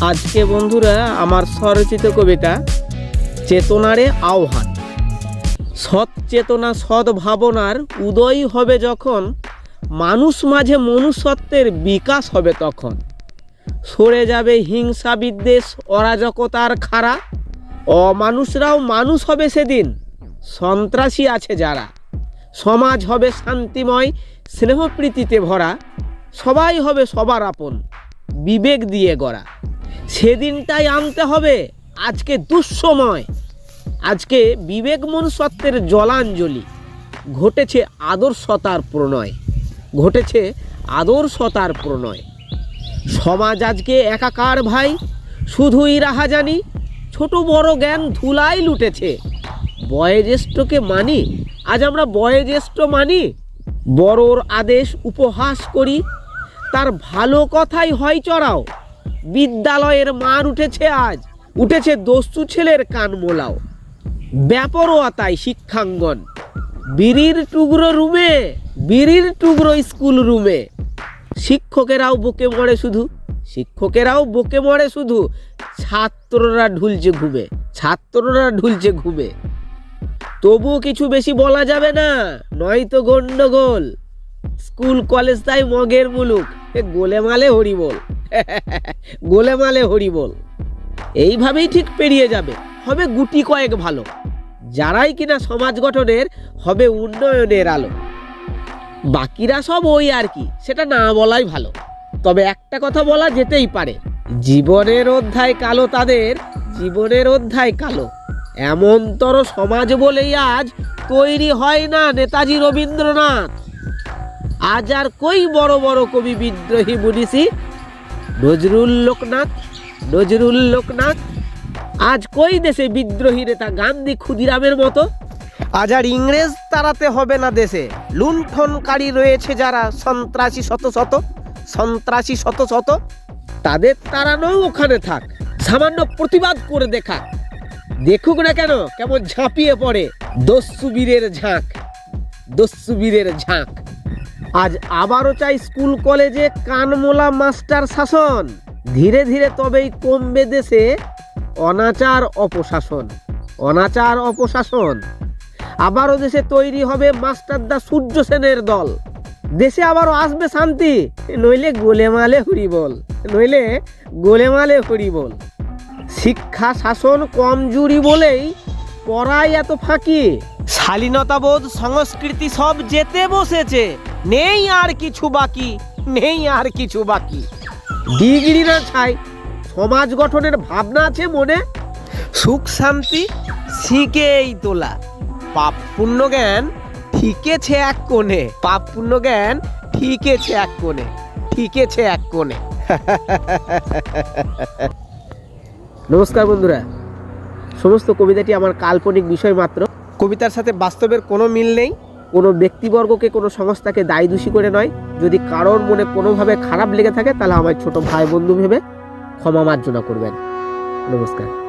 আজকে বন্ধুরা আমার স্বরচিত কবিতা, চেতনারে আহ্বান। সৎ চেতনা, সৎ ভাবনার উদয় হবে যখন, মানুষ মাঝে মনুষ্যত্বের বিকাশ হবে তখন। সরে যাবে হিংসা বিদ্বেষ, অরাজকতার খাড়া, অমানুষরাও মানুষ হবে সেদিন, সন্ত্রাসী আছে যারা। সমাজ হবে শান্তিময়, স্নেহপ্রীতিতে ভরা, সবাই হবে সবার আপন, বিবেক দিয়ে গড়া। সেদিনটাই আনতে হবে। আজকে দুঃসময়। আজকে বিবেক মনুষ্যত্বের জলাঞ্জলি। ঘটেছে আদর্শতার প্রণয়। ঘটেছে আদর্শতার প্রণয়। সমাজ আজকে একাকার ভাই। শুধুই রাহাজানি। ছোট বড় জ্ঞান ধুলাই লুটেছে। বয়োজ্যেষ্ঠকে মানি। আজ আমরা বয়োজ্যেষ্ঠ মানি। বড়র আদেশ উপহাস করি। তার ভালো কথাই হয় চড়াও। বিদ্যালয়ের মার উঠেছে আজ। উঠেছে দস্যু ছেলের কান মোলাও ব্যাপরোয়াতাই শিক্ষাঙ্গন। বিড়ির টুকরো রুমে, বিড়ির টুকরো স্কুল রুমে। শিক্ষকেরাও বকে মরে শুধু, শিক্ষকেরাও বকে মরে শুধু। ছাত্ররা ঢুলছে ঘুমে, ছাত্ররা ঢুলছে ঘুমে। তবুও কিছু বেশি বলা যাবে না, নয়তো গন্ডগোল স্কুল, কলেজ তাই মগের মুলুক। গোলেমালে হরি বল। গোলেমালে হরি বল। এইভাবেই ঠিক পেরিয়ে যাবে। হবে গুটি কয়েক ভালো। যারাই কিনা সমাজ গঠনের, হবে উন্নয়নের আলো। বাকিরা সব ওই আর কি, সেটা না বলাই ভালো। তবে একটা কথা বলা যেতেই পারে, জীবনের অধ্যায় কালো তাদের, জীবনের অধ্যায় কালো। এমনতর সমাজ বলেই আজ তৈরি হয় না নেতাজি রবীন্দ্রনাথ। আজ আর কই বড় বড় কবি বিদ্রোহী মুনিষি নজরুল লোকনাথ নজরুল লোকনাথ। আজ কই দেশে বিদ্রোহী নেতা গান্ধী ক্ষুদিরামের মতো? আজ আর ইংরেজ তাড়াতে হবে না দেশে। লুণ্ঠনকারী রয়েছে যারা সন্ত্রাসী শত শত সন্ত্রাসী শত শত। তাদের তাড়ানো ওখানে থাক সামান্য প্রতিবাদ করে দেখা। দেখুক না কেন কেমন ঝাঁপিয়ে পড়ে। দস্যুবীরের ঝাঁক দস্যুবীরের ঝাঁক। আজ আবারও চাই স্কুল কলেজে কানমোলা মাস্টার শাসন। ধীরে ধীরে তবেই কমবে দেশে অনাচার অপশাসন। অনাচার অপশাসন। আবারও দেশে তৈরি হবে মাস্টারদা সূর্য সেনের দল। দেশে আবারও আসবে শান্তি, নইলে গোলেমালে হরিবল, নইলে গোলেমালে হরিবল। শিক্ষা শাসন কমজুরি বলেই পড়াই এত ফাঁকি। শালীনতাবোধ, সংস্কৃতি সব যেতে বসেছে। নেই আর কিছু বাকি নেই আর কিছু বাকি। ডিগ্রি না ছাই সমাজ গঠনের ভাবনা আছে মনে? সুখ শান্তি শিখেই তোলা। পাপ পুণ্য জ্ঞান ঠিকেছে এক কোণে। পাপ পুণ্য জ্ঞান ঠিকেছে এক কোণে ঠিকেছে এক কোণে। নমস্কার বন্ধুরা। সমস্ত কবিতাটি আমার কাল্পনিক বিষয় মাত্র। কবিতার সাথে বাস্তবের কোনো মিল নেই। কোনো ব্যক্তিবর্গকে, কোনো সংস্থাকে দায়ী দোষী করে নয়। যদি কারোর মনে কোনোভাবে খারাপ লেগে থাকে, তাহলে আমার ছোট ভাই বন্ধু ভেবে ক্ষমা মার্জনা করবেন। নমস্কার।